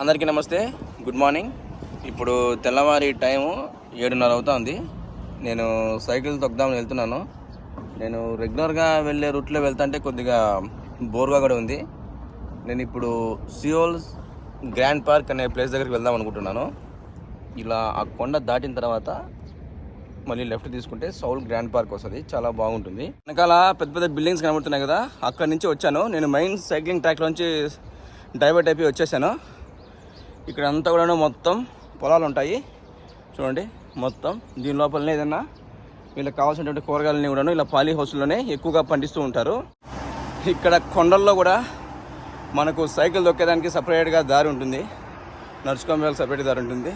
అందరికీ నమస్తే. Good morning ఇప్పుడు తెల్లవారి టైము ఏడున్నర అవుతుంది. నేను సైకిల్ తొక్కుదామని వెళ్తున్నాను. నేను రెగ్యులర్గా వెళ్ళే రూట్లో వెళ్తుంటే కొద్దిగా బోర్గా కూడా ఉంది. నేను ఇప్పుడు సియోల్ గ్రాండ్ పార్క్ అనే ప్లేస్ దగ్గరికి వెళ్దాం అనుకుంటున్నాను. ఇలా ఆ కొండ దాటిన తర్వాత మళ్ళీ లెఫ్ట్ తీసుకుంటే సౌల్ గ్రాండ్ పార్క్ వస్తుంది. చాలా బాగుంటుంది. వెనకాల పెద్ద పెద్ద బిల్డింగ్స్ కనబడుతున్నాయి కదా. అక్కడి నుంచి వచ్చాను. నేను మెయిన్ సైక్లింగ్ ట్రాక్లోంచి డైవర్ట్ అయిపోయి వచ్చేసాను. ఇక్కడ అంతా కూడా మొత్తం పొలాలు ఉంటాయి చూడండి మొత్తం దీని లోపలనే ఏదన్నా వీళ్ళకి కావాల్సినటువంటి కూరగాయలని కూడాను ఇలా పాలీ హౌస్లోనే ఎక్కువగా పండిస్తూ ఉంటారు. ఇక్కడ కొండల్లో కూడా మనకు సైకిల్ దొక్కేదానికి సపరేట్గా దారి ఉంటుంది. నడుచుకొని వెళ్ళి సపరేట్ దారి ఉంటుంది.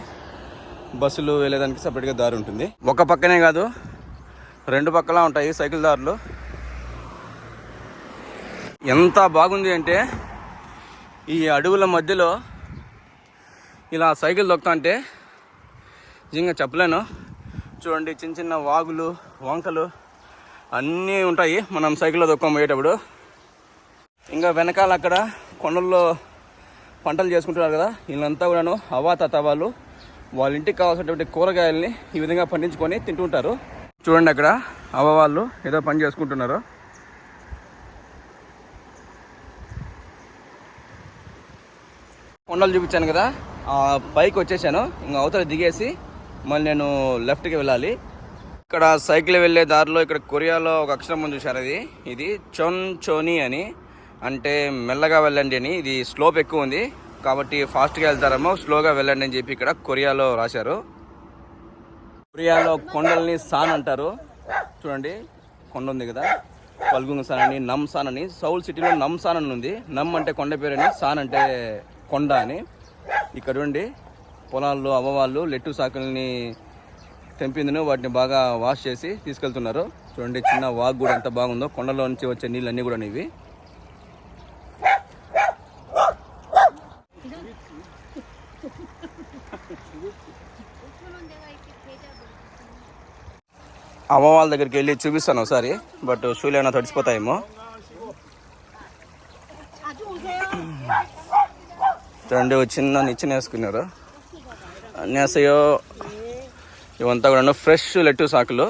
బస్సులు వెళ్ళేదానికి సపరేట్గా దారి ఉంటుంది. ఒక పక్కనే కాదు రెండు పక్కలా ఉంటాయి సైకిల్ దారులు. ఎంత బాగుంది అంటే ఈ అడవుల మధ్యలో ఇలా సైకిల్ దొక్కుతా అంటే నిజంగా చెప్పలేను. చూడండి చిన్న చిన్న వాగులు వంకలు అన్నీ ఉంటాయి మనం సైకిల్లో దొక్కం పోయేటప్పుడు. ఇంకా వెనకాల అక్కడ కొండల్లో పంటలు చేసుకుంటున్నారు కదా వీళ్ళంతా కూడాను అవాతాత వాళ్ళు వాళ్ళ ఇంటికి కావాల్సినటువంటి కూరగాయల్ని ఈ విధంగా పండించుకొని తింటుంటారు. చూడండి అక్కడ అవ్వ వాళ్ళు ఏదో పని చేసుకుంటున్నారు. కొండలు చూపించాను కదా పైకి వచ్చేసాను. ఇంకా అవతల దిగేసి మళ్ళీ నేను లెఫ్ట్కి వెళ్ళాలి. ఇక్కడ సైకిల్ వెళ్ళే దారిలో ఇక్కడ కొరియాలో ఒక అక్షరం చూశారు అది. ఇది చొన్ చోని అని. అంటే మెల్లగా వెళ్ళండి అని. ఇది స్లోప్ ఎక్కువ ఉంది. కాబట్టి ఫాస్ట్గా వెళ్తారేమో స్లోగా వెళ్ళండి అని చెప్పి ఇక్కడ కొరియాలో రాశారు. కొరియాలో కొండల్ని సాన్ అంటారు. చూడండి కొండ ఉంది కదా. పల్గుంగ్ సాన్ అని నమ్ సాన్ అని. సౌల్ సిటీలో నమ్ సాన్ అని ఉంది. నమ్ అంటే కొండ పేరు అని సాన్ అంటే కొండ అని. ఇక్కడ ఉండి పొలాల్లో అవ్వవాళ్ళు లెట్టు సాకుల్ని తెంపిందిను వాటిని బాగా వాష్ చేసి తీసుకెళ్తున్నారు. చూడండి చిన్న వాగ్ కూడా ఎంత బాగుందో. కొండలో నుంచి వచ్చే నీళ్ళు అన్నీ కూడా ఇవి. అమ్మ వాళ్ళ దగ్గరికి వెళ్ళి చూపిస్తాను ఒకసారి బట్ షూలు ఏమైనా తడిసిపోతాయేమో. చూడండి ఒక చిన్న నిచ్చెన వేసుకున్నారు. అన్యాసయో ఇవంతా కూడా ఫ్రెష్ లెట్టు సాకులు.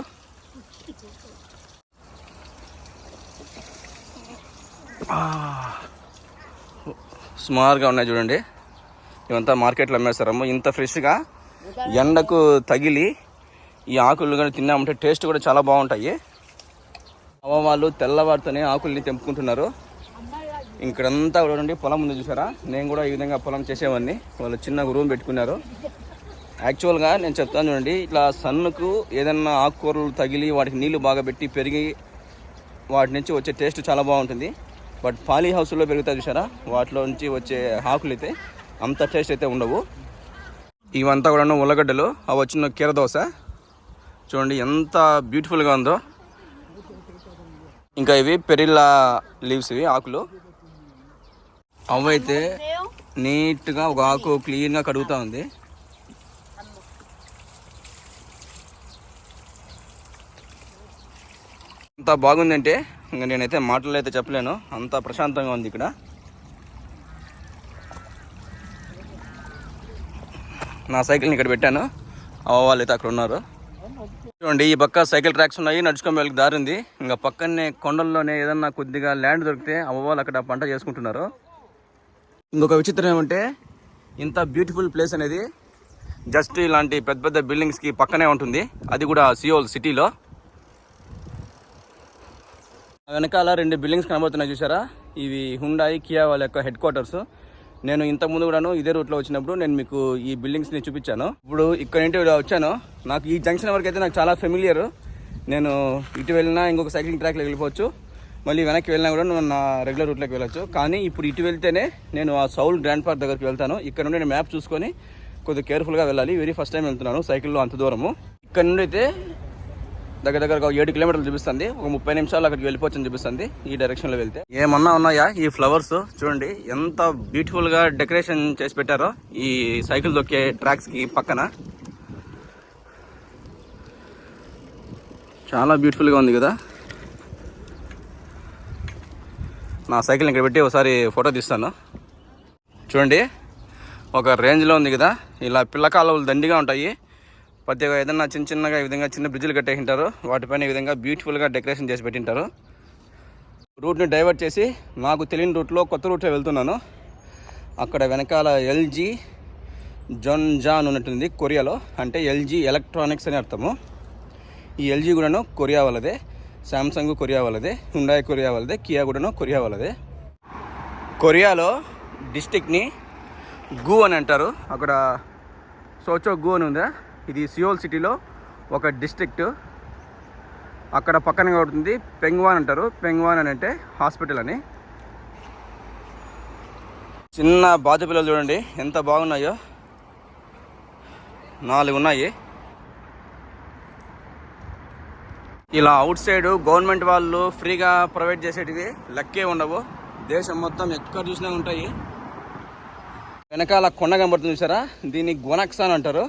సుమారుగా ఉన్నాయి చూడండి. ఇవంతా మార్కెట్లో అమ్మేస్తారమ్మ ఇంత ఫ్రెష్గా ఎండకు తగిలి ఈ ఆకులు కానీ తిన్నామంటే టేస్ట్ కూడా చాలా బాగుంటాయి. అవ్వ వాళ్ళు తెల్లవారితోనే ఆకుల్ని తెంపుకుంటున్నారు. ఇక్కడంతా కూడా నుండి పొలం ఉంది చూసారా? నేను కూడా ఈ విధంగా పొలం చేసేవాడిని. వాళ్ళు చిన్న రూమ్ పెట్టుకున్నారు. యాక్చువల్గా నేను చెప్తాను చూడండి ఇట్లా సన్నుకు ఏదన్నా ఆకుకూరలు తగిలి వాటికి నీళ్ళు బాగా పెట్టి పెరిగి వాటి నుంచి వచ్చే టేస్ట్ చాలా బాగుంటుంది. బట్ పాలీ హౌస్లో పెరుగుతాయి చూసారా? వాటిలో నుంచి వచ్చే ఆకులు అయితే అంత టేస్ట్ అయితే ఉండవు. ఇవంతా కూడా ఉల్లగడ్డలు అవి వచ్చిన కీర దోశ. చూడండి ఎంత బ్యూటిఫుల్గా ఉందో. ఇంకా ఇవి పెరిల్లా లీవ్స్ ఇవి ఆకులు. అవ్వ అయితే నీట్గా ఒక ఆకు క్లీన్గా కడుగుతూ ఉంది. అంత బాగుందంటే ఇంకా నేనైతే మాటలు అయితే చెప్పలేను. అంత ప్రశాంతంగా ఉంది ఇక్కడ. నా సైకిల్ని ఇక్కడ పెట్టాను. అవ్వ వాళ్ళు అయితే అక్కడ ఉన్నారు. చూడండి ఈ పక్క సైకిల్ ట్రాక్స్ ఉన్నాయి. నడుచుకొని వెళ్ళి దారి ఉంది. ఇంకా పక్కనే కొండల్లోనే ఏదన్నా కొద్దిగా ల్యాండ్ దొరికితే అవ్వ వాళ్ళు అక్కడ పంట చేసుకుంటున్నారు. ఇంకొక విచిత్రం ఏమంటే ఇంత బ్యూటిఫుల్ ప్లేస్ అనేది జస్ట్ ఇలాంటి పెద్ద పెద్ద బిల్డింగ్స్కి పక్కనే ఉంటుంది. అది కూడా సియోల్ సిటీలో వెనకాల రెండు బిల్డింగ్స్ కనబడుతున్నాయి చూసారా ఇవి హుండాయి కియా వాళ్ళ యొక్క హెడ్ క్వార్టర్స్ నేను ఇంతకు ముందు కూడాను ఇదే రూట్లో వచ్చినప్పుడు నేను మీకు ఈ బిల్డింగ్స్ని చూపించాను. ఇప్పుడు ఇక్కడ నుండి వచ్చాను. నాకు ఈ జంక్షన్ వరకు అయితే నాకు చాలా ఫెమిలియర్ నేను ఇటు వెళ్ళినా ఇంకొక సైక్లింగ్ ట్రాక్లో వెళ్ళిపోవచ్చు. మళ్ళీ వెనక్కి వెళ్ళినా కూడా నువ్వు నా రెగ్యులర్ రూట్లోకి వెళ్ళొచ్చు. కానీ ఇప్పుడు ఇటు వెళ్తేనే నేను ఆ సౌల్ గ్రాండ్ పార్క్ దగ్గరికి వెళ్తాను. ఇక్కడ నుండి నేను మ్యాప్ చూసుకొని కొద్దిగా కేర్ఫుల్గా వెళ్ళాలి. వెరీ ఫస్ట్ టైం వెళ్తున్నాను సైకిల్లో అంత దూరము. ఇక్కడ నుండి అయితే దగ్గర దగ్గర ఒక ఏడు కిలోమీటర్లు చూపిస్తుంది. ఒక ముప్పై నిమిషాలు అక్కడికి వెళ్ళిపోవచ్చు చూపిస్తుంది. ఈ డైరెక్షన్లో వెళ్తే. ఏమన్నా ఉన్నాయా ఈ ఫ్లవర్స్ చూడండి ఎంత బ్యూటిఫుల్గా డెకరేషన్ చేసి పెట్టారో ఈ సైకిల్ దొక్కే ట్రాక్స్కి పక్కన. చాలా బ్యూటిఫుల్గా ఉంది కదా. నా సైకిల్ ఇక్కడ పెట్టి ఒకసారి ఫోటో తీస్తాను. చూడండి ఒక రేంజ్లో ఉంది కదా. ఇలా పిల్ల కాలువలు దండిగా ఉంటాయి. ప్రతి ఒక్క ఏదైనా చిన్న చిన్నగా ఈ విధంగా చిన్న బ్రిడ్జ్లు కట్టేసింటారు. వాటిపైన ఈ విధంగా బ్యూటిఫుల్గా డెకరేషన్ చేసి పెట్టింటారు. రూట్ని డైవర్ట్ చేసి నాకు తెలియని రూట్లో కొత్త రూట్లో వెళ్తున్నాను. అక్కడ వెనకాల ఎల్జీ జొన్ జాన్ ఉన్నట్టుంది కొరియాలో. అంటే ఎల్జీ ఎలక్ట్రానిక్స్ అని అర్థము. ఈ ఎల్జీ కూడాను కొరియా వాళ్ళదే. శాంసంగ్ కొరియా వాళ్ళదే హుండాయ్ కొరియా వాళ్ళదే కియా కూడాను కొరియా వాళ్ళదే. కొరియాలో డిస్టిక్ని గూ అని అంటారు. అక్కడ సోచో గూ అని ఉందా? ఇది సియోల్ సిటీలో ఒక డిస్ట్రిక్ట్ అక్కడ పక్కన ఉంటుంది పెంగ్వాన్ అంటారు. పెంగ్వాన్ అని అంటే హాస్పిటల్ అని. చిన్న బాధ పిల్లలు చూడండి. ఎంత బాగున్నాయో. నాలుగు ఉన్నాయి. ఇలా అవుట్ సైడ్ గవర్నమెంట్ వాళ్ళు ఫ్రీగా ప్రొవైడ్ చేసేటివి లెక్కే ఉండవు. దేశం మొత్తం ఎక్కడ చూసినా ఉంటాయి. వెనకాల కొండ కనబడుతుంది చూసారా? దీన్ని గ్వనక్సాన్ అంటారు.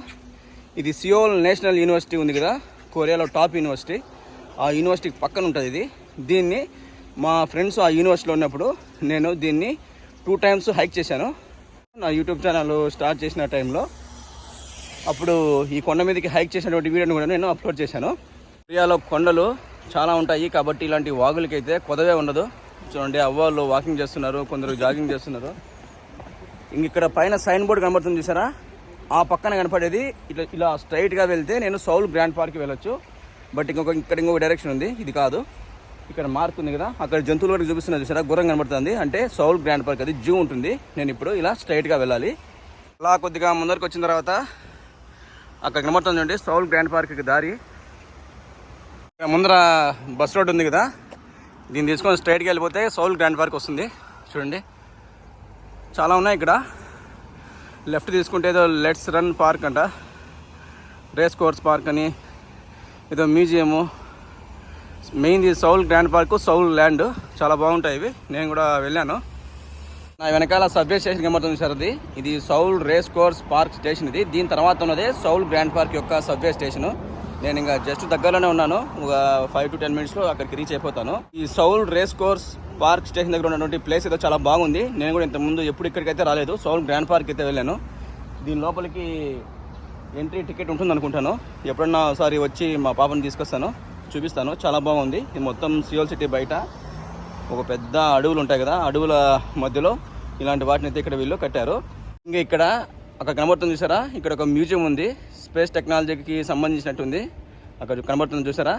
ఇది సియోల్ నేషనల్ యూనివర్సిటీ ఉంది కదా కొరియాలో టాప్ యూనివర్సిటీ. ఆ యూనివర్సిటీకి పక్కన ఉంటుంది ఇది. దీన్ని మా ఫ్రెండ్స్ ఆ యూనివర్సిటీలో ఉన్నప్పుడు నేను దీన్ని టూ టైమ్స్ హైక్ చేశాను. నా యూట్యూబ్ ఛానల్ స్టార్ట్ చేసిన టైంలో అప్పుడు ఈ కొండ మీదకి హైక్ చేసినటువంటి వీడియోని కూడా నేను అప్లోడ్ చేశాను. ఏరియాలో కొండలు చాలా ఉంటాయి కాబట్టి ఇలాంటి వాగులకైతే కొదవే ఉండదు. చూడండి అవ్వాళ్ళు వాకింగ్ చేస్తున్నారు కొందరు జాగింగ్ చేస్తున్నారు. ఇంక ఇక్కడ పైన సైన్ బోర్డు కనబడుతుంది చూసారా? ఆ పక్కన కనపడేది ఇట్లా ఇలా స్ట్రైట్గా వెళ్తే నేను సౌల్ గ్రాండ్ పార్క్కి వెళ్ళొచ్చు. బట్ ఇంకొక ఇక్కడ ఇంకొక డైరెక్షన్ ఉంది ఇది కాదు. ఇక్కడ మార్క్ ఉంది కదా అక్కడ జంతువులు కూడా చూపిస్తున్నా చూసారా? గుర్రం కనబడుతుంది అంటే సౌల్ గ్రాండ్ పార్క్ అది జూ ఉంటుంది. నేను ఇప్పుడు ఇలా స్ట్రైట్గా వెళ్ళాలి. అలా కొద్దిగా ముందరికి వచ్చిన తర్వాత అక్కడ కనబడుతుంది చూడండి సౌల్ గ్రాండ్ పార్క్కి దారి. ముందర బస్ రోడ్ ఉంది కదా దీన్ని తీసుకొని స్ట్రైట్కి వెళ్ళిపోతే సౌల్ గ్రాండ్ పార్క్ వస్తుంది. చూడండి. చాలా ఉన్నాయి ఇక్కడ. లెఫ్ట్ తీసుకుంటే ఏదో లెట్స్ రన్ పార్క్ అంట. రేస్ కోర్స్ పార్క్ అని ఏదో మ్యూజియము మెయిన్ ఇది Seoul grand park Seoul land చాలా బాగుంటాయి ఇవి. నేను కూడా వెళ్ళాను. నా వెనకాల సబ్వే స్టేషన్ కనబడుతుంది సార్ అది. ఇది Seoul race course park station ఇది. దీని తర్వాత ఉన్నది సౌల్ గ్రాండ్ పార్క్ యొక్క సబ్వే స్టేషన్ నేను ఇంకా జస్ట్ దగ్గరలోనే ఉన్నాను. ఒక ఫైవ్ టు టెన్ మినిట్స్లో అక్కడికి రీచ్ అయిపోతాను. ఈ Seoul race course park station దగ్గర ఉన్నటువంటి ప్లేస్ ఏదో చాలా బాగుంది. నేను కూడా ఇంతకుముందు ఎప్పుడు ఇక్కడికైతే రాలేదు. సౌల్ గ్రాండ్ పార్క్ అయితే వెళ్ళాను. దీని లోపలికి ఎంట్రీ టికెట్ ఉంటుంది అనుకుంటాను. ఎప్పుడన్నా ఒకసారి వచ్చి మా పాపని తీసుకొస్తాను. చూపిస్తాను. చాలా బాగుంది. ఇది మొత్తం సియోల్ సిటీ బయట. ఒక పెద్ద అడవులు ఉంటాయి కదా అడవుల మధ్యలో ఇలాంటి వాటిని అయితే ఇక్కడ వీళ్ళు కట్టారు. ఇంకా ఇక్కడ అక్కడ కనబడుతుంది చూసారా? ఇక్కడ ఒక మ్యూజియం ఉంది. స్పేస్ టెక్నాలజీకి సంబంధించినట్టుంది. అక్కడ కనబడుతుంది చూసారా?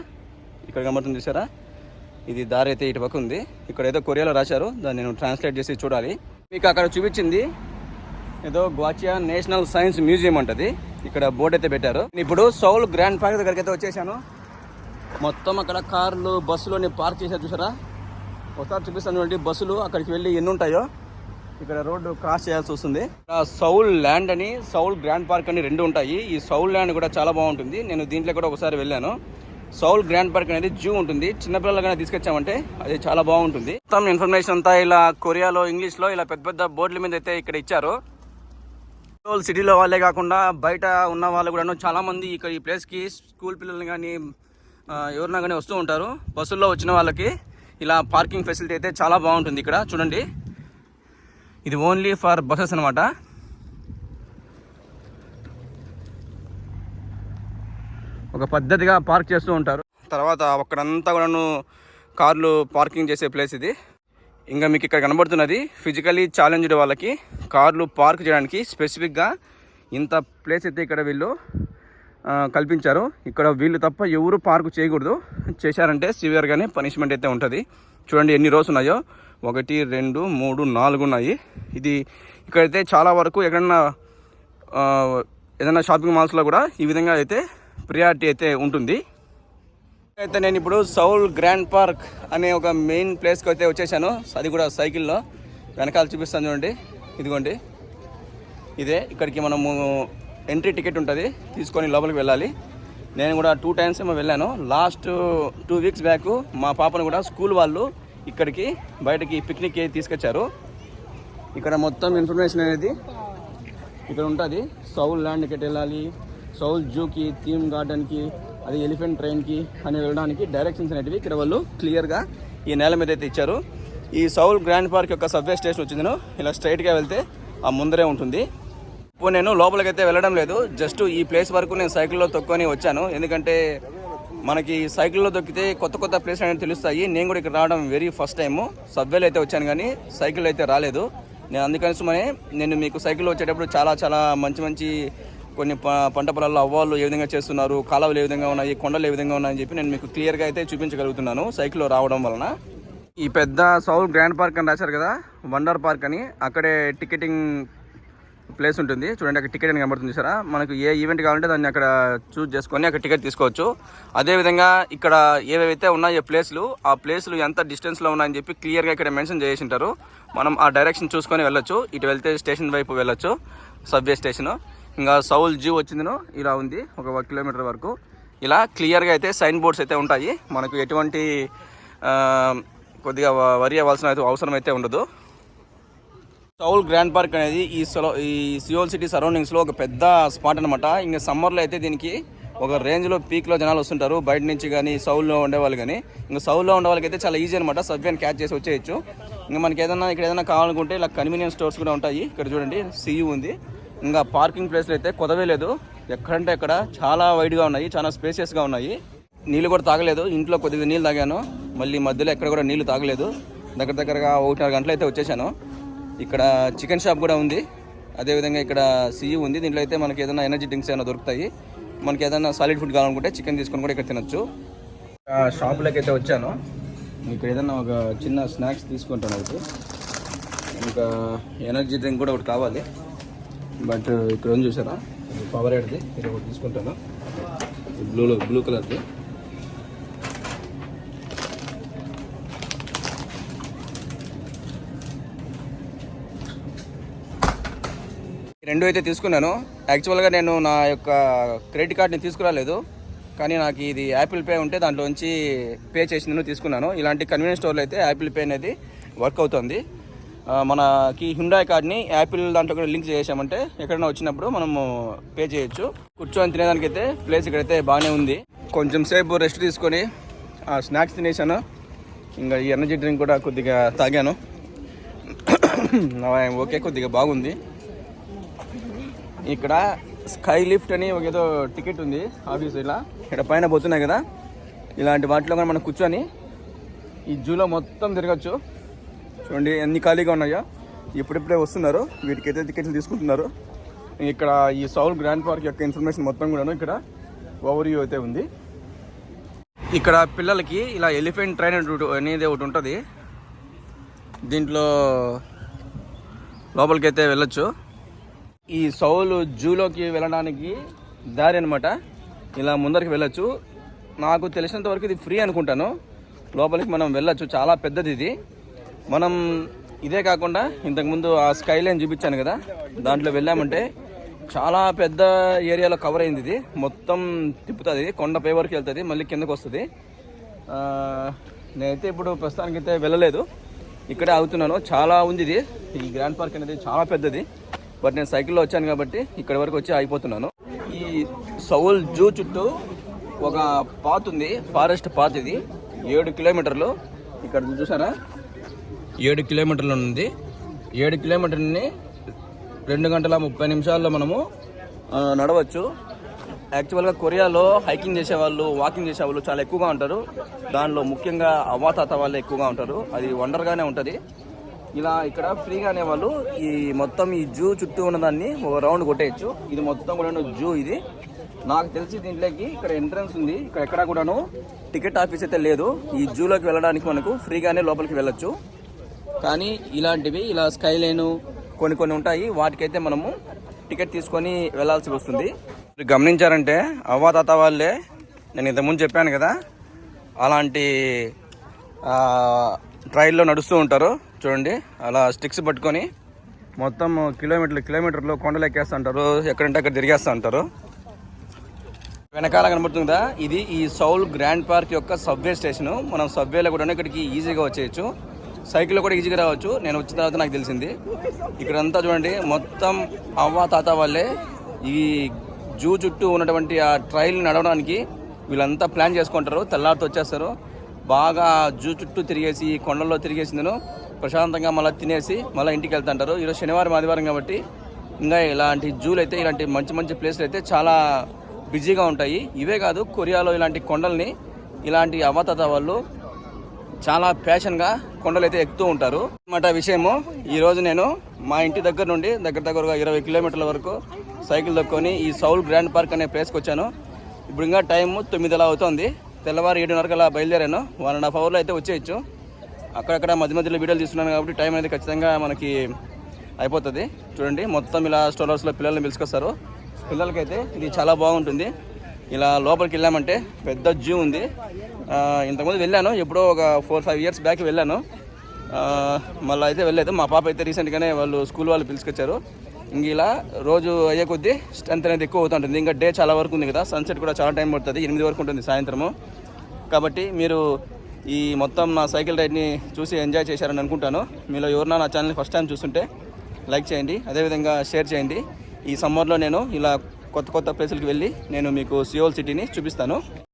ఇక్కడ కనబడుతుంది చూసారా? ఇది దారి అయితే ఇటు పక్క ఉంది. ఇక్కడ ఏదో కొరియాలో రాశారు. దాన్ని నేను ట్రాన్స్లేట్ చేసి చూడాలి. మీకు అక్కడ చూపించింది ఏదో గ్వాచియా నేషనల్ సైన్స్ మ్యూజియం అంటది. ఇక్కడ బోర్డు అయితే పెట్టారు. ఇప్పుడు సౌల్ గ్రాండ్ పార్క్ దగ్గరికి అయితే వచ్చేసాను. మొత్తం అక్కడ కార్లు బస్సులు పార్క్ చేశారు చూసారా? ఒకసారి చూపిస్తాను బస్సులు అక్కడికి వెళ్ళి ఎన్ని ఉంటాయో. ఇక్కడ రోడ్డు క్రాస్ చేయాల్సి వస్తుంది. సౌల్ ల్యాండ్ అని సౌల్ గ్రాండ్ పార్క్ అని రెండు ఉంటాయి. ఈ సౌల్ ల్యాండ్ కూడా చాలా బాగుంటుంది. నేను దీంట్లో కూడా ఒకసారి వెళ్ళాను. సౌల్ గ్రాండ్ పార్క్ అనేది జూ ఉంటుంది. చిన్నపిల్లలు కానీ తీసుకొచ్చామంటే అది చాలా బాగుంటుంది. మొత్తం ఇన్ఫర్మేషన్ అంతా ఇలా కొరియాలో ఇంగ్లీష్లో ఇలా పెద్ద పెద్ద బోర్డుల మీద అయితే ఇక్కడ ఇచ్చారు. సోల్ సిటీలో వాళ్ళే కాకుండా బయట ఉన్న వాళ్ళు కూడా చాలా మంది ఇక్కడ ఈ ప్లేస్కి స్కూల్ పిల్లల్ని కానీ ఎవరినా కానీ వస్తూ ఉంటారు. బస్సుల్లో వచ్చిన వాళ్ళకి ఇలా పార్కింగ్ ఫెసిలిటీ అయితే చాలా బాగుంటుంది ఇక్కడ. చూడండి. ఇది ఓన్లీ ఫర్ బస్సెస్ అనమాట ఒక పద్ధతిగా పార్క్ చేస్తూ ఉంటారు. తర్వాత అక్కడంతా కూడాను కార్లు పార్కింగ్ చేసే ప్లేస్ ఇది. ఇంకా మీకు ఇక్కడ కనబడుతున్నది ఫిజికలీ ఛాలెంజ్డ్ వాళ్ళకి కార్లు పార్క్ చేయడానికి స్పెసిఫిక్గా ఇంత ప్లేస్ అయితే ఇక్కడ వీళ్ళు కల్పించారు. ఇక్కడ వీళ్ళు తప్ప ఎవరు పార్క్ చేయకూడదు. చేశారంటే సివియర్గానే పనిష్మెంట్ అయితే ఉంటుంది. చూడండి ఎన్ని రోజులు ఉన్నాయో. ఒకటి రెండు మూడు నాలుగు ఉన్నాయి. ఇది ఇక్కడైతే చాలా వరకు ఎక్కడన్నా ఏదైనా షాపింగ్ మాల్స్లో కూడా ఈ విధంగా అయితే ప్రియారిటీ అయితే ఉంటుంది. అయితే నేను ఇప్పుడు సౌల్ గ్రాండ్ పార్క్ అనే ఒక మెయిన్ ప్లేస్కి అయితే వచ్చేసాను. అది కూడా సైకిల్లో. వెనకాల చూపిస్తాను చూడండి. ఇదిగోండి. ఇదే ఇక్కడికి మనము ఎంట్రీ టికెట్ ఉంటుంది. తీసుకొని లోపలికి వెళ్ళాలి. నేను కూడా టూ టైమ్స్ ఏమో వెళ్ళాను. లాస్ట్ టూ వీక్స్ బ్యాక్ మా పాపను కూడా స్కూల్ వాళ్ళు ఇక్కడికి బయటకి పిక్నిక్కి తీసుకొచ్చారు. ఇక్కడ మొత్తం ఇన్ఫర్మేషన్ అనేది ఇక్కడ ఉంటుంది. సౌల్ ల్యాండ్కి వెళ్ళాలి. సౌల్ జూకి థీమ్ గార్డెన్కి అది ఎలిఫెంట్ ట్రైన్కి అని వెళ్ళడానికి డైరెక్షన్స్ అనేటివి ఇక్కడ వాళ్ళు క్లియర్గా ఈ నేల మీద అయితే ఇచ్చారు. ఈ సౌల్ గ్రాండ్ పార్క్ యొక్క సబ్వే స్టేషన్ వచ్చిందను ఇలా స్ట్రైట్గా వెళ్తే ఆ ముందరే ఉంటుంది. ఇప్పుడు నేను లోపలికైతే వెళ్ళడం లేదు. జస్ట్ ఈ ప్లేస్ వరకు నేను సైకిల్లో తొక్కొని వచ్చాను. ఎందుకంటే మనకి సైకిల్లో దొక్కితే కొత్త కొత్త ప్లేస్ అనేది తెలుస్తాయి. నేను కూడా ఇక్కడ రావడం వెరీ ఫస్ట్ టైము సబ్వేలో అయితే వచ్చాను కానీ సైకిల్ అయితే రాలేదు. నేను అందుకనిసమనే నేను మీకు సైకిల్లో వచ్చేటప్పుడు చాలా చాలా మంచి మంచి కొన్ని ప- పంట పొలాల్లో అవ్వాళ్ళు ఏ విధంగా చేస్తున్నారు కాలువలు ఏ విధంగా ఉన్నాయి కొండలు ఏ విధంగా ఉన్నాయని చెప్పి నేను మీకు క్లియర్గా అయితే చూపించగలుగుతున్నాను సైకిల్లో రావడం వలన. ఈ పెద్ద సౌల్ గ్రాండ్ పార్క్ అని రాశారు కదా వండర్ పార్క్ అని. అక్కడే టికెటింగ్ ప్లేస్ ఉంటుంది. చూడండి అక్కడ టికెట్ అని కనబడుతుంది సరే మనకు ఏ ఈవెంట్ కావాలంటే దాన్ని అక్కడ చూస్ చేసుకొని అక్కడ టికెట్ తీసుకోవచ్చు. అదేవిధంగా ఇక్కడ ఏవైతే ఉన్నాయో ప్లేస్లు ఆ ప్లేస్లు ఎంత డిస్టెన్స్లో ఉన్నాయని చెప్పి క్లియర్గా ఇక్కడ మెన్షన్ చేసి ఉంటారు మనం ఆ డైరెక్షన్ చూసుకొని వెళ్ళొచ్చు. ఇటు వెళ్తే స్టేషన్ వైపు వెళ్ళొచ్చు. సబ్వే స్టేషను ఇంకా సౌల్ జూ వచ్చిందిను ఇలా ఉంది. ఒక కిలోమీటర్ వరకు. ఇలా క్లియర్గా అయితే సైన్ బోర్డ్స్ అయితే ఉంటాయి. మనకు ఎటువంటి కొద్దిగా వరి అవ్వాల్సిన అయితే అవసరం అయితే ఉండదు. సౌల్ గ్రాండ్ పార్క్ అనేది ఈ సలో ఈ సియోల్ సిటీ సరౌండింగ్స్లో ఒక పెద్ద స్పాట్ అనమాట ఇంకా సమ్మర్లో అయితే దీనికి ఒక రేంజ్లో పీక్లో జనాలు వస్తుంటారు. బయట నుంచి కానీ సౌల్లో ఉండేవాళ్ళు కానీ ఇంకా సౌల్లో ఉండే వాళ్ళకైతే చాలా ఈజీ అనమాట సబ్వేని క్యాచ్ చేసి వచ్చేయచ్చు. ఇంకా మనకి ఏదైనా ఇక్కడ ఏదైనా కావాలనుకుంటే ఇలా కన్వీనియన్స్ స్టోర్స్ కూడా ఉంటాయి. ఇక్కడ చూడండి సియు ఉంది. ఇంకా పార్కింగ్ ప్లేస్లు అయితే కొదవే లేదు. ఎక్కడంటే ఎక్కడ చాలా వైడ్గా ఉన్నాయి. చాలా స్పేసియస్గా ఉన్నాయి. నీళ్ళు కూడా తాగలేదు. ఇంట్లో కొద్దిగా నీళ్ళు తాగాను. మళ్ళీ మధ్యలో ఎక్కడ కూడా నీళ్ళు తాగలేదు. దగ్గర దగ్గరగా ఒకటిన్నర గంటలు అయితే వచ్చేసాను. ఇక్కడ చికెన్ షాప్ కూడా ఉంది. అదేవిధంగా ఇక్కడ సీ ఉంది. దీంట్లో అయితే మనకి ఏదైనా ఎనర్జీ డ్రింక్స్ ఏమైనా దొరుకుతాయి. మనకి ఏదైనా సాలిడ్ ఫుడ్ కావాలనుకుంటే చికెన్ తీసుకొని కూడా ఇక్కడ తినొచ్చు. షాపులోకి అయితే వచ్చాను. ఇక్కడ ఏదైనా ఒక చిన్న స్నాక్స్ తీసుకుంటాను అయితే. ఇంకా ఎనర్జీ డ్రింక్ కూడా ఒకటి కావాలి. బట్ ఇక్కడ ఏం చూసారా? పవర్ ఎడ్ది ఇది ఒకటి తీసుకుంటాను. బ్లూలో బ్లూ కలర్ది రెండు అయితే తీసుకున్నాను. యాక్చువల్గా నేను నా యొక్క క్రెడిట్ కార్డ్ని తీసుకురాలేదు. కానీ నాకు ఇది యాపిల్ పే ఉంటే దాంట్లోంచి పే చేసి నేను తీసుకున్నాను. ఇలాంటి కన్వీనియన్స్ స్టోర్లో అయితే యాపిల్ పే అనేది వర్క్ అవుతుంది. మనకి హిండాయ్ కార్డ్ని యాపిల్ దాంట్లో కూడా లింక్ చేసామంటే ఎక్కడైనా వచ్చినప్పుడు మనము పే చేయొచ్చు. కూర్చొని తినేదానికైతే ప్లేస్ ఇక్కడైతే బాగానే ఉంది. కొంచెం సేపు రెస్ట్ తీసుకొని ఆ స్నాక్స్ తినేసాను. ఇంకా ఈ ఎనర్జీ డ్రింక్ కూడా కొద్దిగా తాగాను. ఓకే కొద్దిగా బాగుంది. ఇక్కడ స్కై లిఫ్ట్ అని ఒక ఏదో టికెట్ ఉంది ఆఫీస్ ఇలా. ఇక్కడ పైన పోతున్నాయి కదా. ఇలాంటి వాటిలో కూడా మనం కూర్చొని ఈ జూలో మొత్తం తిరగచ్చు. చూడండి ఎన్ని ఖాళీగా ఉన్నాయో. ఇప్పుడిప్పుడే వస్తున్నారు వీటికైతే టికెట్లు తీసుకుంటున్నారు. ఇక్కడ ఈ సౌల్ గ్రాండ్ పార్క్ యొక్క ఇన్ఫర్మేషన్ మొత్తం కూడాను ఇక్కడ ఓవర్ వ్యూ అయితే ఉంది. ఇక్కడ పిల్లలకి ఇలా ఎలిఫెంట్ ట్రైన్ అనేది ఒకటి ఉంటుంది. దీంట్లో లోపలికి అయితే వెళ్ళొచ్చు. ఈ సౌలు జూలోకి వెళ్ళడానికి దారి అనమాట ఇలా ముందరికి వెళ్ళొచ్చు. నాకు తెలిసినంత వరకు ఇది ఫ్రీ అనుకుంటాను. లోపలికి మనం వెళ్ళచ్చు. చాలా పెద్దది ఇది. మనం ఇదే కాకుండా ఇంతకుముందు ఆ స్కై లైన్ చూపించాను కదా దాంట్లో వెళ్ళామంటే చాలా పెద్ద ఏరియాలో కవర్ అయింది ఇది. మొత్తం తిప్పుతుంది. కొండపై వరకు వెళ్తుంది. మళ్ళీ కిందకు వస్తుంది. నేనైతే ఇప్పుడు ప్రస్తుతానికైతే వెళ్ళలేదు. ఇక్కడే ఆగుతున్నాను. చాలా ఉంది ఇది. ఈ గ్రాండ్ పార్క్ అనేది చాలా పెద్దది. బట్ నేను సైకిల్లో వచ్చాను కాబట్టి ఇక్కడ వరకు వచ్చి ఆగిపోతున్నాను. ఈ సౌల్ జూ చుట్టూ ఒక పాత్ ఉంది ఫారెస్ట్ పాత్ ఇది. ఏడు కిలోమీటర్లు. ఇక్కడ చూసారా? ఏడు కిలోమీటర్లు ఉంది. ఏడు కిలోమీటర్ని రెండు గంటల ముప్పై నిమిషాల్లో మనము నడవచ్చు. యాక్చువల్గా కొరియాలో హైకింగ్ చేసేవాళ్ళు వాకింగ్ చేసేవాళ్ళు చాలా ఎక్కువగా ఉంటారు. దానిలో ముఖ్యంగా అవ్వాతాత వాళ్ళు ఎక్కువగా ఉంటారు. అది వండర్గానే ఉంటుంది. ఇలా ఇక్కడ ఫ్రీగా వాళ్ళు ఈ మొత్తం ఈ జూ చుట్టూ ఉన్నదాన్ని ఒక రౌండ్ కొట్టేయచ్చు. ఇది మొత్తం కూడా జూ ఇది. నాకు తెలిసి దీంట్లోకి ఇక్కడ ఎంట్రన్స్ ఉంది. ఇక్కడ ఎక్కడా కూడాను టికెట్ ఆఫీస్ అయితే లేదు. ఈ జూలోకి వెళ్ళడానికి మనకు ఫ్రీగానే లోపలికి వెళ్ళొచ్చు. కానీ ఇలాంటివి ఇలా స్కై లైన్ కొన్ని కొన్ని ఉంటాయి. వాటికైతే మనము టికెట్ తీసుకొని వెళ్ళాల్సి వస్తుంది. మీరు గమనించారంటే అవ్వ తాత వాళ్ళే నేను ఇంతకుముందు చెప్పాను కదా అలాంటి ట్రైల్లో నడుస్తూ ఉంటారు. చూడండి అలా స్టిక్స్ పట్టుకొని మొత్తం కిలోమీటర్లు కిలోమీటర్లు కొండలు ఎక్కేస్తుంటారు. ఎక్కడంటే అక్కడ తిరిగేస్తూ ఉంటారు వెనకాల కనబడుతుందా? ఇది ఈ సౌల్ గ్రాండ్ పార్క్ యొక్క సబ్వే స్టేషన్. మనం సబ్వేలో కూడా ఇక్కడికి ఈజీగా వచ్చేయచ్చు. సైకిల్లో కూడా ఈజీగా రావచ్చు. నేను వచ్చిన తర్వాత నాకు తెలిసింది. ఇక్కడంతా చూడండి మొత్తం అవ్వ తాత వాళ్ళే ఈ జూ చుట్టూ ఉన్నటువంటి ఆ ట్రైల్ నడవడానికి వీళ్ళంతా ప్లాన్ చేసుకుంటారు. తెల్లారితో వచ్చేస్తారు. బాగా జూ చుట్టూ తిరిగేసి కొండల్లో తిరిగేసిందను. ప్రశాంతంగా మళ్ళీ తినేసి మళ్ళీ ఇంటికి వెళ్తుంటారు. ఈరోజు శనివారం ఆదివారం కాబట్టి ఇంకా ఇలాంటి జూలు అయితే ఇలాంటి మంచి మంచి ప్లేస్లు అయితే చాలా బిజీగా ఉంటాయి. ఇవే కాదు కొరియాలో ఇలాంటి కొండల్ని ఇలాంటి అవతత వాళ్ళు చాలా ప్యాషన్గా కొండలు అయితే ఎక్కుతూ ఉంటారు. అన్నమాట విషయము ఈరోజు నేను మా ఇంటి దగ్గర నుండి దగ్గర దగ్గరగా ఇరవై కిలోమీటర్ల వరకు సైకిల్ తొక్కొని ఈ సౌల్ గ్రాండ్ పార్క్ అనే ప్లేస్కి వచ్చాను. ఇప్పుడు ఇంకా టైము తొమ్మిది అలా అవుతుంది. తెల్లవారు ఏడున్నరకు అలా బయలుదేరాను. వన్ అండ్ హాఫ్ అవర్లో అయితే వచ్చేయచ్చు. అక్కడక్కడ మధ్య మధ్యలో వీడియోలు తీస్తున్నాను కాబట్టి టైం అనేది ఖచ్చితంగా మనకి అయిపోతుంది. చూడండి మొత్తం ఇలా స్టోరర్స్లో పిల్లల్ని పిలుచుకొస్తారు. పిల్లలకైతే ఇది చాలా బాగుంటుంది. ఇలా లోపలికి వెళ్ళామంటే పెద్ద జూ ఉంది. ఇంతకుముందు వెళ్ళాను ఎప్పుడో ఒక ఫోర్ ఫైవ్ ఇయర్స్ బ్యాక్ వెళ్ళాను. మళ్ళీ అయితే వెళ్ళలేదు. మా పాప అయితే రీసెంట్గానే వాళ్ళు స్కూల్ వాళ్ళు పిలుచుకొచ్చారు. ఇంక ఇలా రోజు అయ్యే కొద్దీ స్ట్రెంత్ అనేది ఎక్కువ అవుతుంటుంది ఇంకా డే చాలా వరకు ఉంది కదా. సన్సెట్ కూడా చాలా టైం పడుతుంది. ఎనిమిది వరకు ఉంటుంది సాయంత్రము. కాబట్టి మీరు ఈ మొత్తం నా సైకిల్ రైడ్ని చూసి ఎంజాయ్ చేశారని అనుకుంటాను. మీలో ఎవరన్నా నా ఛానల్ని ఫస్ట్ టైం చూస్తుంటే లైక్ చేయండి అదేవిధంగా షేర్ చేయండి. ఈ సమ్మర్లో నేను ఇలా కొత్త కొత్త ప్లేసులకి వెళ్ళి నేను మీకు సియోల్ సిటీని చూపిస్తాను.